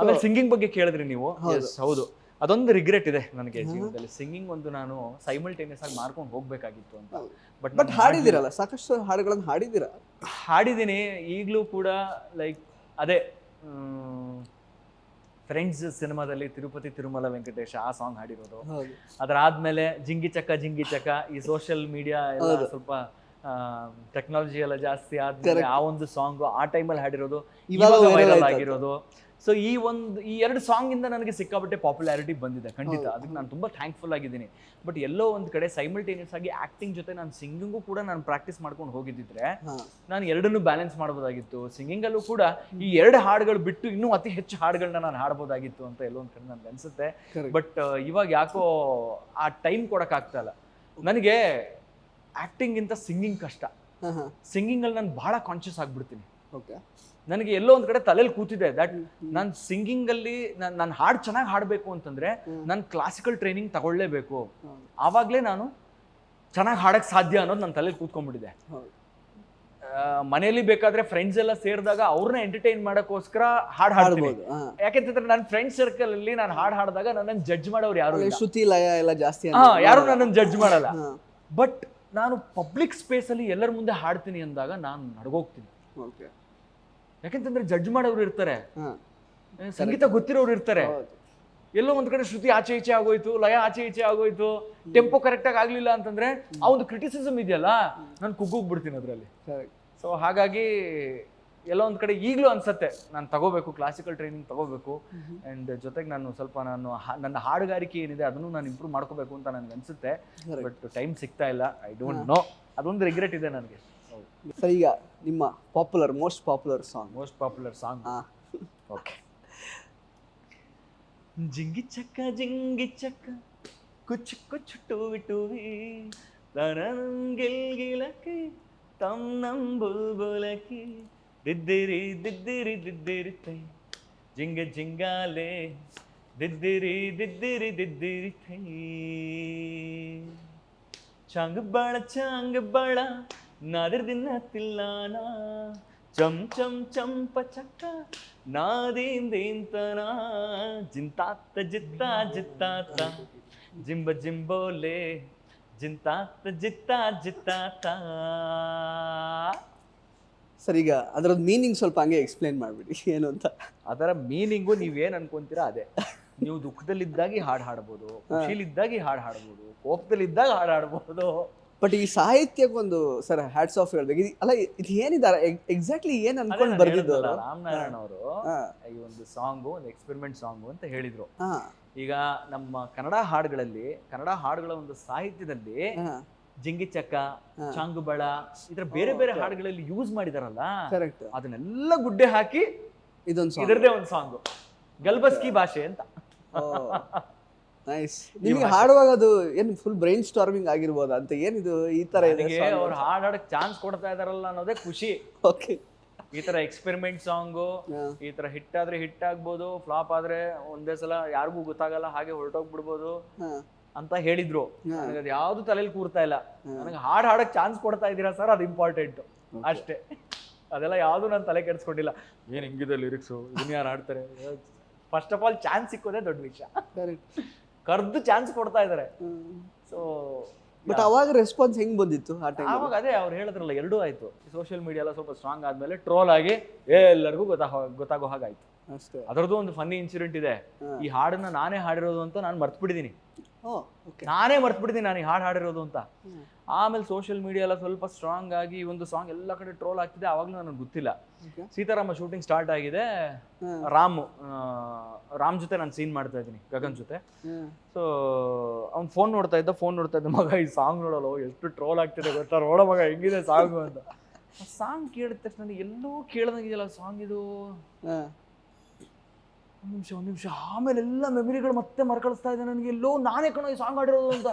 ಆಮೇಲೆ ಸಿಂಗಿಂಗ್ ಬಗ್ಗೆ ಕೇಳಿದ್ರಿ ನೀವು? ಹೌದು. ಅದೊಂದು ರಿಗ್ರೆಟ್ ಇದೆ ನನಗೆ ಜೀವನದಲ್ಲಿ. ಸಿಂಗಿಂಗ್ ಒಂದು ನಾನು ಸೈಮಲ್ಟೇನಿಯಸ್ ಆಗಿ ಮಾಡ್ಕೊಂಡು ಹೋಗ್ಬೇಕಾಗಿತ್ತು ಅಂತ. ಬಟ್ ಬಟ್ ಹಾಡಿದಿರಲ್ಲ ಸಾಕಷ್ಟು ಹಾಡುಗಳನ್ನು ಹಾಡಿದಿರ ಹಾಡಿದ್ದೀನಿ. ಈಗಲೂ ಕೂಡ ಲೈಕ್ ಅದೇ ಫ್ರೆಂಡ್ಸ್ ಸಿನಿಮಾದಲ್ಲಿ ತಿರುಪತಿ ತಿರುಮಲ ವೆಂಕಟೇಶ ಆ ಸಾಂಗ್ ಹಾಡಿರೋದು. ಅದರಾದ್ಮೇಲೆ ಜಿಂಗಿ ಚಕ್ಕ ಜಿಂಗಿ ಚಕ್ಕ ಈ ಸೋಷಿಯಲ್ ಮೀಡಿಯಾ ಎಲ್ಲ ಸ್ವಲ್ಪ ಟೆಕ್ನಾಲಜಿ ಎಲ್ಲ ಜಾಸ್ತಿ ಆದ್ಮೇಲೆ ಆ ಒಂದು ಸಾಂಗ್ ಆ ಟೈಮಲ್ಲಿ ಹಾಡಿರೋದು. ಇವಾಗ ವೈರಲ್ ಆಗಿರೋದು. ಸೊ ಈ ಒಂದು ಈ ಎರಡು ಸಾಂಗ್ ಇಂದ ನನಗೆ ಸಿಕ್ಕಾಪಟ್ಟೆ ಪಾಪ್ಯುಲಾರಿಟಿ ಬಂದಿದೆ. ಖಂಡಿತ. ಅದಕ್ಕೆ ನಾನು ತುಂಬಾ ಥ್ಯಾಂಕ್ಫುಲ್ ಆಗಿದ್ದೀನಿ. ಬಟ್ ಎಲ್ಲೋ ಒಂದ್ ಕಡೆ ಸೈಮಲ್ಟೇನಿಯಸ್ ಆಗಿ ಆಕ್ಟಿಂಗ್ ಜೊತೆ ನಾನು ಸಿಂಗಿಂಗು ಕೂಡ ನಾನು ಪ್ರಾಕ್ಟೀಸ್ ಮಾಡ್ಕೊಂಡು ಹೋಗಿದ್ದಿದ್ರೆ ನಾನು ಎರಡನ್ನೂ ಬ್ಯಾಲೆನ್ಸ್ ಮಾಡ್ಬೋದಾಗಿತ್ತು. ಸಿಂಗಿಂಗ್ ಅಲ್ಲೂ ಕೂಡ ಈ ಎರಡು ಹಾಡುಗಳು ಬಿಟ್ಟು ಇನ್ನೂ ಅತಿ ಹೆಚ್ಚು ಹಾಡುಗಳನ್ನ ನಾನು ಹಾಡ್ಬೋದಾಗಿತ್ತು ಅಂತ ಎಲ್ಲೋ ಒಂದ್ ಕಡೆ ನನ್ಗೆ ಅನ್ಸುತ್ತೆ. ಬಟ್ ಇವಾಗ ಯಾಕೋ ಆ ಟೈಮ್ ಕೊಡಕ್ ಆಗ್ತಾ ಇಲ್ಲ. ನನಗೆ ಆಕ್ಟಿಂಗ್ ಇಂತ ಸಿಂಗಿಂಗ್ ಕಷ್ಟ. ಸಿಂಗಿಂಗಲ್ಲಿ ಹಾ. ಸಿಂಗಿಂಗ್ ಅಲ್ಲಿ ನಾನು ಬಹಳ ಕಾನ್ಶಿಯಸ್ ಆಗ್ಬಿಡ್ತೀನಿ. ಓಕೆ ನನಗೆ ಎಲ್ಲೋ ಒಂದ್ ಕಡೆ ತಲೆಯಲ್ಲಿ ಕೂತಿದೆ ದಟ್ ನಾನು ಸಿಂಗಿಂಗ್ ಅಲ್ಲಿ ನಾನು ಹಾಡ್ ಚೆನ್ನಾಗಿ ಹಾಡಬೇಕು ಅಂತಂದ್ರೆ ನಾನು ಕ್ಲಾಸಿಕಲ್ ಟ್ರೈನಿಂಗ್ ತಗೊಳ್ಳೇಬೇಕು. ಆವಾಗ್ಲೇ ನಾನು ಚೆನ್ನಾಗಿ ಹಾಡಕ್ ಸಾಧ್ಯ ಅನ್ನೋದು ನನ್ನ ತಲೆಯಲ್ಲಿ ಕೂತ್ಕೊಂಡ್ಬಿಟ್ಟಿದೆ. ಮನೆಯಲ್ಲಿ ಬೇಕಾದ್ರೆ ಫ್ರೆಂಡ್ಸ್ ಎಲ್ಲ ಸೇರಿದಾಗ ಅವ್ರನ್ನ ಎಂಟರ್ಟೈನ್ ಮಾಡಕ್ಕೋಸ್ಕರ ಹಾಡ್ ಹಾಡ್ತೀನಿ. ಹಾಡ್ಬೋದು ಯಾಕೆಂತಂದ್ರೆ ನನ್ನ ಫ್ರೆಂಡ್ ಸರ್ಕಲ್ ಅಲ್ಲಿ ನಾನು ಹಾಡ್ ಹಾಡಿದಾಗ ನನ್ನನ್ನು ಜಡ್ಜ್ ಮಾಡೋರು ಯಾರು ಶ್ರುತಿ ಲಯ ಎಲ್ಲ ಜಾಸ್ತಿ ಯಾರು ನನ್ನನ್ನು ಜಡ್ಜ್ ಮಾಡಲ್ಲ. ಬಟ್ ನಾನು ಪಬ್ಲಿಕ್ ಸ್ಪೇಸ್ ಅಲ್ಲಿ ಎಲ್ಲರ ಮುಂದೆ ಹಾಡ್ತೀನಿ ಅಂದಾಗ ನಾನು ನಡ್ಗೋಗ್ತೀನಿ. ಓಕೆ ಯಾಕೆಂತಂದ್ರೆ ಜಡ್ಜ್ ಮಾಡೋರು ಇರ್ತಾರೆ. ಸಂಗೀತ ಗೊತ್ತಿರೋರು ಇರ್ತಾರೆ. ಎಲ್ಲೋ ಒಂದ್ ಕಡೆ ಶ್ರುತಿ ಆಚೆ ಈಚೆ ಆಗೋಯ್ತು ಲಯ ಆಚೆ ಈಚೆ ಆಗೋಯ್ತು ಟೆಂಪೋ ಕರೆಕ್ಟ್ ಆಗಿ ಆಗ್ಲಿಲ್ಲ ಅಂತಂದ್ರೆ ಆ ಒಂದು ಕ್ರಿಟಿಸಿಸಮ್ ಇದೆಯಲ್ಲ ನಾನು ಕುಗ್ಗೋಗ್ಬಿಡ್ತೀನಿ ಅದ್ರಲ್ಲಿ. ಸೊ ಹಾಗಾಗಿ ಎಲ್ಲೋ ಒಂದ್ ಕಡೆ ಈಗಲೂ ಅನ್ಸತ್ತೆ ನಾನು ತಗೋಬೇಕು ಕ್ಲಾಸಿಕಲ್ ಟ್ರೈನಿಂಗ್ ತಗೋಬೇಕು ಅಂಡ್ ಜೊತೆಗೆ ನಾನು ಸ್ವಲ್ಪ ನಾನು ನನ್ನ ಹಾಡುಗಾರಿಕೆ ಏನಿದೆ ಅದನ್ನು ನಾನು ಇಂಪ್ರೂವ್ ಮಾಡ್ಕೋಬೇಕು ಅಂತ ನನಗೆ ಅನ್ಸುತ್ತೆ. ಬಟ್ ಟೈಮ್ ಸಿಗ್ತಾ ಇಲ್ಲ ಐ ಡೋಂಟ್ ನೋ ಅದೊಂದು ರಿಗ್ರೆಟ್ ಇದೆ ನನಗೆ. ಸರಿ ಈಗ ನಿಮ್ಮ popular most popular song most popular song ಹಾ ಓಕೆ ಜಿಂಗಿ ಚಕ್ಕ ಜಿಂಗಿ ಚಕ್ಕ ಕುಚ್ಚು ಕುಚ್ಚು ಟೂವಿ ಟೂವಿ ಗಿಲ್ಗಿಲಕ್ಕೆ ತಮ್ ನಮ್ ಬುಲ್ಬುಲಕ್ಕೆ ದಿದ್ದಿರಿ ದಿದ್ದಿರಿ ದಿದ್ದಿರಿ ತೈ ಜಿಂಗ ಜಿಂಗಾಲೆ ದಿದ್ದಿರಿ ದಿದ್ದಿರಿ ದಿದ್ದಿರಿ ತೈ ಚಾಂಗ್ ಬಾಳ ಚಾಂಗ್ ಬಾಳ ನಾದಿರ್ ದಿನ ತಿಲ್ಲಾನ ಚಮ್ ಚಮ್ ಚಂಪ ಚಕ್ಕ ನಾದೀನ್ ದೀಂತನ ಜಿಂತಾತ್ತ ಜಿತ್ತ ಜಿತ್ತಾತ ಜಿಂಬ ಜಿಂಬೋಲೆ ಜಿಂತಾತ್ತ ಜಿತ್ತ ಜಿತ್ತಾತ ಸರ್ ಈಗ ಅದರದ್ದು ಮೀನಿಂಗ್ ಸ್ವಲ್ಪ ಹಂಗೆ ಎಕ್ಸ್ಪ್ಲೈನ್ ಮಾಡ್ಬಿಡಿ. ಏನು ಅಂತ? ಅದರ ಮೀನಿಂಗು ನೀವೇನು ಅನ್ಕೊಂತೀರಾ ಅದೇ. ನೀವು ದುಃಖದಲ್ಲಿದ್ದಾಗಿ ಹಾಡು ಹಾಡ್ಬೋದು ಖುಷಿಲಿದ್ದಾಗಿ ಹಾಡು ಹಾಡ್ಬೋದು ಕೋಪದಲ್ಲಿದ್ದಾಗ ಹಾಡು ಹಾಡ್ಬೋದು. ಬಟ್ ಈ ಸಾಹಿತ್ಯಕ್ಕೊಂದು ಸರ್ ಹ್ಯಾಟ್ಸ್ ಆಫ್ ಹೇಳ್ಬೇಕು. ಇದು- ಅಲ್ಲ ಇದು ಏನಿದ್ದಾರೆ ಎಕ್ಸಾಕ್ಟ್ಲಿ ಏನ್ ಅನ್ಕೊಂಡು ಬರ್ದಿದ್ದು ರಾಮನಾರಾಯಣ ಅವರು ಈ ಒಂದು ಸಾಂಗು ಒಂದು ಎಕ್ಸ್ಪೆರಿಮೆಂಟ್ ಸಾಂಗ್ ಅಂತ ಹೇಳಿದ್ರು. ಈಗ ನಮ್ಮ ಕನ್ನಡ ಹಾಡುಗಳಲ್ಲಿ ಕನ್ನಡ ಹಾಡುಗಳ ಒಂದು ಸಾಹಿತ್ಯದಲ್ಲಿ ಜಿಂಗಿ ಚಕ್ಕ. ಚಾಂಗುಬಳ ಇದರ ಬೇರೆ ಬೇರೆ ಹಾಡುಗಳಲ್ಲಿ ಯೂಸ್ ಮಾಡಿದಾರಲ್ಲ ಕರೆಕ್ಟ್ ಅದನ್ನೆಲ್ಲ ಗುಡ್ಡೆ ಹಾಕಿ ಇದೊಂದು ಇದರದೇ ಒಂದು ಸಾಂಗ್. ಗಲ್ಬಸ್ಕಿ ಭಾಷೆ ಅಂತ. ನೈಸ್ ನಿಮಗೆ ಹಾಡುವಾಗ ಅದು ಏನು ಫುಲ್ ಬ್ರೈನ್ ಸ್ಟಾರ್ಮಿಂಗ್ ಆಗಿರ್ಬೋದು ಅಂತ ಏನಿದು ಈ ತರ ಇದೆ ಅವ್ರು ಹಾಡು ಹಾಡಕ್ ಚಾನ್ಸ್ ಕೊಡ್ತಾ ಇದಾರಲ್ಲ ಅನ್ನೋದೇ ಖುಷಿ. ಓಕೆ ಈ ತರ ಎಕ್ಸ್ಪೆರಿಮೆಂಟ್ ಸಾಂಗು ಈ ತರ ಹಿಟ್ ಆದ್ರೆ ಹಿಟ್ ಆಗ್ಬೋದು ಫ್ಲಾಪ್ ಆದ್ರೆ ಒಂದೇ ಸಲ ಯಾರಿಗೂ ಗೊತ್ತಾಗಲ್ಲ ಹಾಗೆ ಹೊರಟೋಗ್ಬಿಡ್ಬೋದು ಅಂತ ಹೇಳಿದ್ರು. ನನಗೆ ಅದು ಯಾವ್ದು ತಲೆಯಲ್ಲಿ ಕೂರ್ತಾ ಇಲ್ಲ. ನನಗೆ ಹಾಡು ಹಾಡಕ್ ಚಾನ್ಸ್ ಕೊಡ್ತಾ ಇದ್ದೀರಾ ಸರ್ ಅದು ಇಂಪಾರ್ಟೆಂಟ್ ಅಷ್ಟೇ. ಅದೆಲ್ಲ ಯಾವ್ದು ನಾನು ತಲೆ ಕೆಡಿಸ್ಕೊಂಡಿಲ್ಲ. ಏನ್ ಹಿಂಗಿದೆ ಲಿರಿಕ್ಸು ಇನ್ನು ಯಾರು ಹಾಡ್ತಾರೆ? ಫಸ್ಟ್ ಆಫ್ ಆಲ್ ಚಾನ್ಸ್ ಸಿಕ್ಕೋದೇ ದೊಡ್ಡ ವಿಷಯ. ಕರ್ದು ಚಾನ್ಸ್ ಕೊಡ್ತಾ ಇದಾರೆ. ಸೊ ಬಟ್ ಅವಾಗ ರೆಸ್ಪಾನ್ಸ್ ಹೆಂಗ್ ಬಂದಿತ್ತು ಆ ಟೈಮ್ ಆವಾಗ ಅದೇ ಅವ್ರು ಹೇಳಿದ್ರಲ್ಲ ಎರಡೂ ಆಯ್ತು. ಸೋಷಿಯಲ್ ಮೀಡಿಯಾ ಎಲ್ಲ ಸ್ವಲ್ಪ ಸ್ಟ್ರಾಂಗ್ ಆದ್ಮೇಲೆ ಟ್ರೋಲ್ ಆಗಿ ಎಲ್ಲರಿಗೂ ಗೊತ್ತಾಗೋ ಗೊತ್ತಾಗೋ ಹಾಗಾಯ್ತು. ಅಷ್ಟೇ. ಅದರದ್ದು ಒಂದು ಫನ್ನಿ ಇನ್ಸಿಡೆಂಟ್ ಇದೆ. ಈ ಹಾಡನ್ನ ನಾನೇ ಹಾಡಿರೋದು ಅಂತ ನಾನು ಮರ್ತ್ಬಿಟ್ಟಿದ್ದೀನಿ ನಾನೇ ಮರ್ತ್ಬಿಟ್ಟಿದ್ದೀನಿ ನಾನು ಈ ಹಾಡು ಹಾಡಿರೋದು ಅಂತ. ಆಮೇಲೆ ಸೋಷಿಯಲ್ ಮೀಡಿಯಾ ಎಲ್ಲ ಸ್ವಲ್ಪ ಸ್ಟ್ರಾಂಗ್ ಆಗಿ ಒಂದು ಸಾಂಗ್ ಎಲ್ಲ ಕಡೆ ಟ್ರೋಲ್ ಆಗ್ತಿದೆ ಆವಾಗಲೂ ನನಗೆ ಗೊತ್ತಿಲ್ಲ. ಸೀತಾರಾಮ ಶೂಟಿಂಗ್ ಸ್ಟಾರ್ಟ್ ಆಗಿದೆ. ರಾಮ್ ರಾಮ್ ಜೊತೆ ನಾನು ಸೀನ್ ಮಾಡ್ತಾ ಇದ್ದೀನಿ ಗಗನ್ ಜೊತೆ. ಸೊ ಅವ್ನು ಫೋನ್ ನೋಡ್ತಾ ಇದ್ದ ಫೋನ್ ನೋಡ್ತಾ ಇದ್ದ ಮಗ ಈ ಸಾಂಗ್ ನೋಡಲ್ಲೋ ಎಷ್ಟು ಟ್ರೋಲ್ ಆಗ್ತಿದೆ ಗೊತ್ತಾ ನೋಡೋ ಮಗ ಹೆಂಗಿದೆ ಸಾಂಗ್ ಅಂತ. ಸಾಂಗ್ ಕೇಳಿದ ತಕ್ಷಣ ಎಲ್ಲೂ ಎಲ್ಲೋ ಕೇಳ್ದಂಗಿದೆಯಲ್ಲ ಸಾಂಗ್ ಇದು. ಒಂದು ನಿಮಿಷ ಒಂದು ನಿಮಿಷ. ಆಮೇಲೆ ಎಲ್ಲ ಮೆಮರಿಗಳು ಮತ್ತೆ ಮರಕಳಿಸ್ತಾ ಇದೆ ನನಗೆ. ಎಲ್ಲೋ ನಾನೇ ಕಣೋ ಈ ಸಾಂಗ್ ಆಡಿರೋದು ಅಂತ.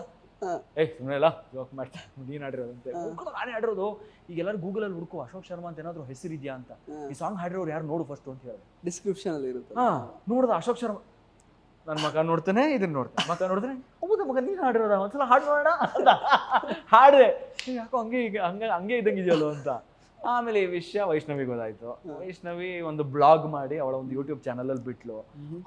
ಏಯ್ ಸುಮ್ಮನೆ ಅಲ್ಲ ಜೋಕ್ ಮಾಡ್ತಾ ನೀನ್ ಆಡಿರೋದು ಅಂತ. ಹುಡ್ಕೋದು ನಾನೇ ಆಡಿರೋದು ಈಗ ಎಲ್ಲರೂ ಗೂಗಲಲ್ಲಿ ಹುಡುಕು ಅಶೋಕ್ ಶರ್ಮಾ ಅಂತ ಏನಾದ್ರು ಹೆಸರಿದ್ಯಾ ಅಂತ. ಈ ಸಾಂಗ್ ಹಾಡಿರೋರು ಯಾರು ನೋಡು ಫಸ್ಟ್ ಅಂತ ಹೇಳಿದೆ ಡಿಸ್ಕ್ರಿಪ್ಷನ್ ಅಲ್ಲಿ ಇರುತ್ತೆ. ಹಾ ನೋಡ್ದ ಅಶೋಕ್ ಶರ್ಮಾ. ನನ್ನ ಮಗ ನೋಡ್ತಾನೆ ಇದನ್ನ ನೋಡ್ತಾನೆ. ಮಗ ನೋಡಿದ್ರೆ ಹೌದು ಮಗ ನೀನು ಹಾಡಿರೋದ? ಒಂದ್ಸಲ ಹಾಡು ನೋಡೋಣ. ಅಂತ. ಹಾಡಿದೆ. ಯಾಕೋ ಹಂಗೆ ಈಗ ಹಂಗೆ ಹಂಗೆ ಇದ್ದಂಗೆ ಇದೆಯಲ್ಲೋ ಅಂತ. ಆಮೇಲೆ ಈ ವಿಷಯ ವೈಷ್ಣವಿಗೆ ಗೊತ್ತಾಯ್ತು. ವೈಷ್ಣವಿ ಒಂದು ಬ್ಲಾಗ್ ಮಾಡಿ ಅವಳ ಒಂದು ಯೂಟ್ಯೂಬ್ ಚಾನಲ್ ಅಲ್ಲಿ ಬಿಟ್ಲು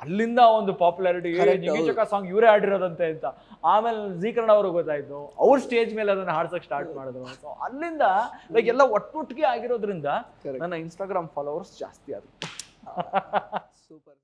ಅಲ್ಲಿಂದ ಒಂದು ಪಾಪ್ಯುಲಾರಿಟಿ ನಿಮಿಷಕ ಸಾಂಗ್ ಇವರೇ ಆಡಿರೋದಂತೆ ಅಂತ. ಆಮೇಲೆ ಜೀಕರಣ ಅವ್ರಿಗೆ ಗೊತ್ತಾಯ್ತು. ಅವ್ರ ಸ್ಟೇಜ್ ಮೇಲೆ ಅದನ್ನ ಹಾಡ್ಸಕ್ ಸ್ಟಾರ್ಟ್ ಮಾಡಿದ್ರು. ಸೊ ಅಲ್ಲಿಂದ ಲೈಕ್ ಎಲ್ಲ ಒಟ್ಟೊಟ್ಟಿಗೆ ಆಗಿರೋದ್ರಿಂದ ನನ್ನ ಇನ್ಸ್ಟಾಗ್ರಾಮ್ ಫಾಲೋವರ್ಸ್ ಜಾಸ್ತಿ ಆದ್ರು. ಸೂಪರ್.